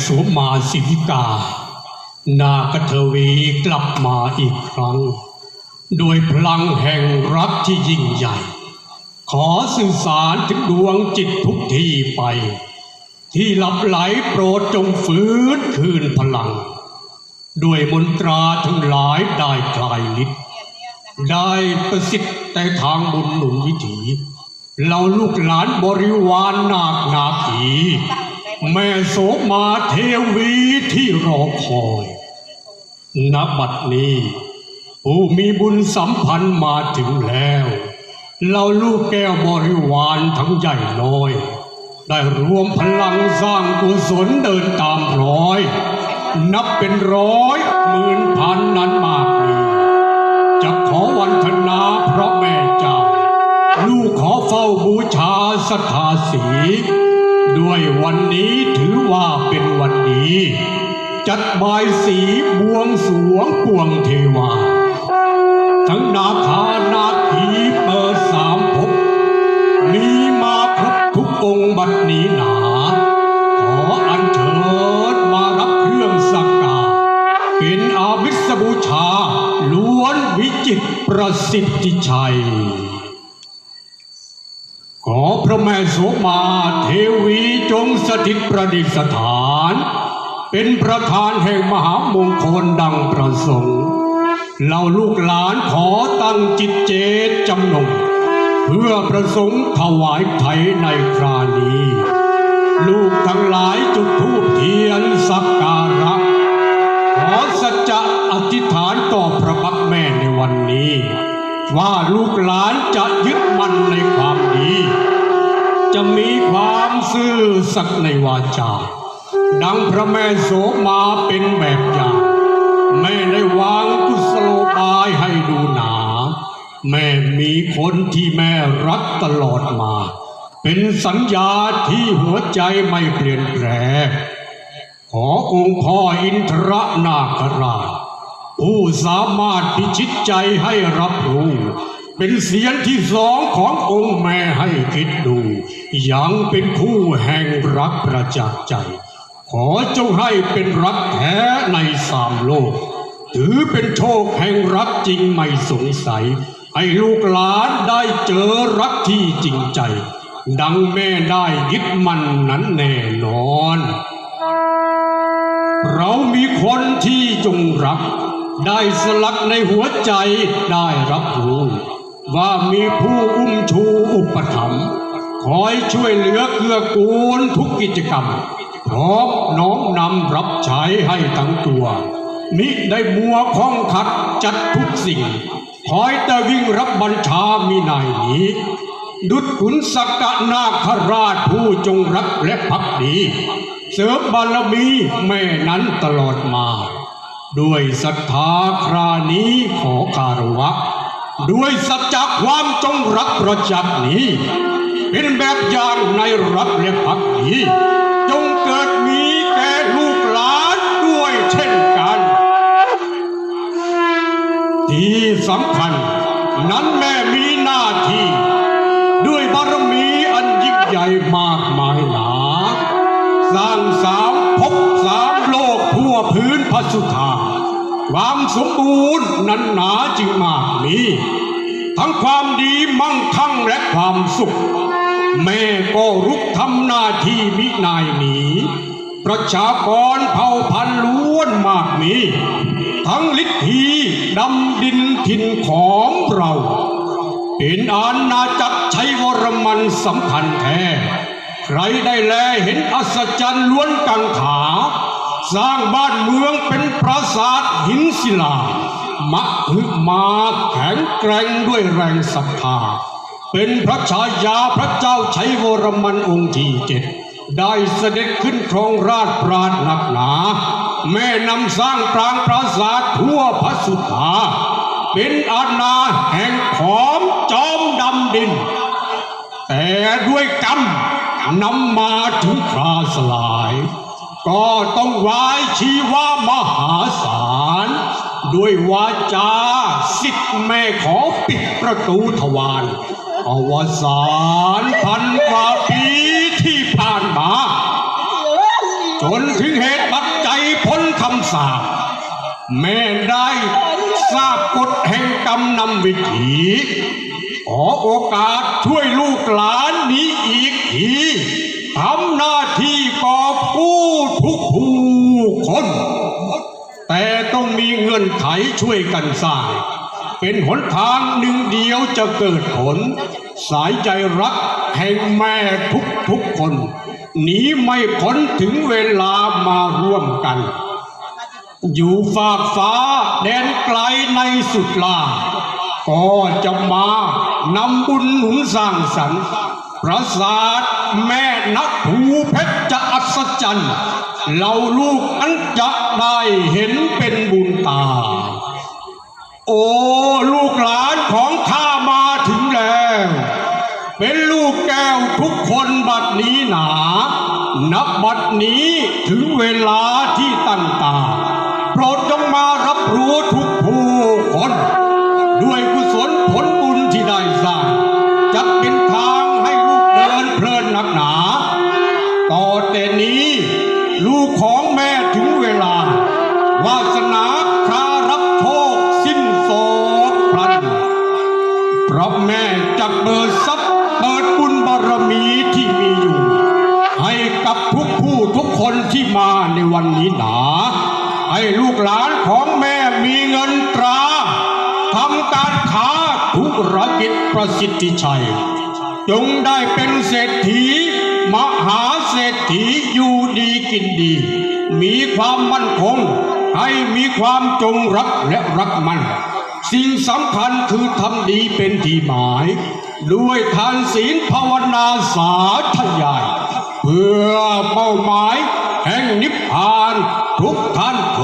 โสมาสิวิกา นาคเทวีกลับมาอีกครั้ง โดยพลังแห่งรักที่ยิ่งใหญ่ ขอสื่อสารถึงดวงจิตทุกที่ไป ที่หลับไหลโปรดจงฟื้นคืนพลัง ด้วยมนตราทั้งหลายได้คลายฤทธิ์ได้ประสิทธิ์แต่ทางบุญหนุนวิถี เราลูกหลานบริวารนาคนาขี แม่โสมาเทวีที่รอคอยณบัดนี้ ผู้มีบุญสัมพันธ์มาถึงแล้ว เราลูกแก้วบริวารทั้งใหญ่น้อย ได้รวมพลังสร้างกุศลเดินตามร้อย นับเป็นร้อยหมื่นพันนั้นมากมีจะขอวันธนาพระแม่เจ้า ลูกขอเฝ้าบูชาสถาสี ด้วยวันนี้ถือว่าเป็นวันดีจัดบายสีบวงสวงปวงเทวา ทั้งนาคานาคีเปิดสามภพมีมาครบทุกองค์บัดนี้หนา ขออัญเชิญมารับเครื่องสักการเป็นอาวิสบูชาล้วนวิจิตประสิทธิชัย พระแม่โสมาเทวีจงสถิตประดิษฐาน เป็นประธานแห่งมหามงคลดังประสงค์เราลูกหลานขอตั้งจิตเจตจำนง เพื่อประสงค์ถวายไทยในครานี้ ลูกทั้งหลายจุดธูปเทียนสักการะ ขอสัจจะอธิษฐานต่อพระพักแม่ในวันนี้ ว่าลูกหลานจะยึดมั่นในความดี จะมีความซื่อสัตย์ในวาจา ดังพระแม่โสมาเป็นแบบอย่างแม่ได้วางกุศโลบายให้ดูหนา แม่มีคนที่แม่รักตลอดมา เป็นสัญญาที่หัวใจไม่เปลี่ยนแปลงขอองค์พ่ออินทรนาคราชผู้สามารถพิชิตใจให้รับรู้ เป็นเสียงที่สองขององค์แม่ให้คิดดู ยังเป็นคู่แห่งรักประจักษ์ใจ ขอจงให้เป็นรักแท้ในสามโลก ถือเป็นโชคแห่งรักจริงไม่สงสัย ให้ลูกหลานได้เจอรักที่จริงใจ ดังแม่ได้ยึดมันนั้นแน่นอน เรามีคนที่จงรัก ได้สลักในหัวใจได้รับรู้ ว่ามีผู้อุ้มชูอุปถัมภ์ คอยช่วยเหลือเกื้อกูลทุกกิจกรรม พร้อมน้อมนำรับใช้ให้ทั้งตัว มิได้มัวข้องขัดจัดทุกสิ่ง คอยแต่วิ่งรับบัญชามีนายหนี้ ดุจขุนสกกนาคราชผู้จงรักและพักดี เสริมบารมีแม่นั้นตลอดมา ด้วยศรัทธาครานี้ขอคารวะ ด้วยสัจจความจงรักประจักษ์นี้ เป็นแบบอย่างในรักและพักดีจงเกิดมีแก่ลูกหลานด้วยเช่นกัน ที่สำคัญ นั้นแม่มีหน้าที่ ด้วยบารมีอันยิ่งใหญ่มากมายหนาสร้างสามภพสามโลกทั่วพื้นพระสุธาความสมบูรณ์นั้นหนาจึงมากมีทั้งความดีมั่งคั่งและความสุข แม่ก็รุกทำหน้าที่มินายหนีประชากรเผ่าพันธุ์ล้วนมากมีทั้งลิทีดำดินถิ่นของเราเป็นอาณาจักรชัยวรมันสำคัญแท้ ใครได้แลเห็นอัศจรรย์ล้วนกังขา สร้างบ้านเมืองเป็นปราสาทหินศิลามะฮึมาแข็งแกร่งด้วยแรงศรัทธา เป็นพระชายาพระเจ้าชัยวรมันองค์ที่เจ็ดได้เสด็จขึ้นครองราชปราดหนักหนา แม่นำสร้างปรางปราสาททั่วพระสุธาเป็นอาณาแห่งขอมจอมดำดิน แต่ด้วยกรรมนำมาถึงคราสลาย ก็ต้องวายชีวามหาศาล ด้วยวาจาสิทธิ์แม่ขอปิดประตูทวาร อวสานพันกว่าปีที่ผ่านมา จนถึงเหตุปัจจัยพ้นคำสาปแม่ได้ทราบกฎแห่งกรรมนำวิถีขอโอกาสช่วยลูกหลานนี้อีกทีทำหน้าที่กอบกู้ทุกผู้คน แต่ต้องมีเงื่อนไขช่วยกันสร้าง เป็นหนทางหนึ่งเดียวจะเกิดผล สายใจรักแห่งแม่ทุกทุกๆคนหนีไม่พ้นถึงเวลามาร่วมกัน อยู่ฝากฟ้าแดนไกลในสุดลา ก็จะมานำบุญหนุนสร้างสรรค์ประสาทแม่นักภูเพชรจะอัศจรรย์เราลูกอันจะได้เห็นเป็นบุญตา โอ้ลูกหลานของข้ามาถึงแล้ว เป็นลูกแก้วทุกคนบัดนี้หนา นับบัดนี้ถึงเวลาที่ตั้งตาโปรดจงมารับรู้ทุกผู้คน ด้วยกุศ ม่จะเปิดทรัพย์เปิดบุญบารมีที่มีอยู่ ให้กับทุกผู้ทุกคนที่มาในวันนี้หนาให้ลูกหลานของแม่มีเงินตราทำการค้าธุรกิจประสิทธิชัย จงได้เป็นเศรษฐี มหาเศรษฐีอยู่ดีกินดี มีความมั่นคง ให้มีความจงรักและรักมัน สิ่งสำคัญคือทำดีเป็นที่หมาย ด้วยทานศีลภาวนาสาธยาย เพื่อเป้าหมายแห่งนิพพานทุกท่านโท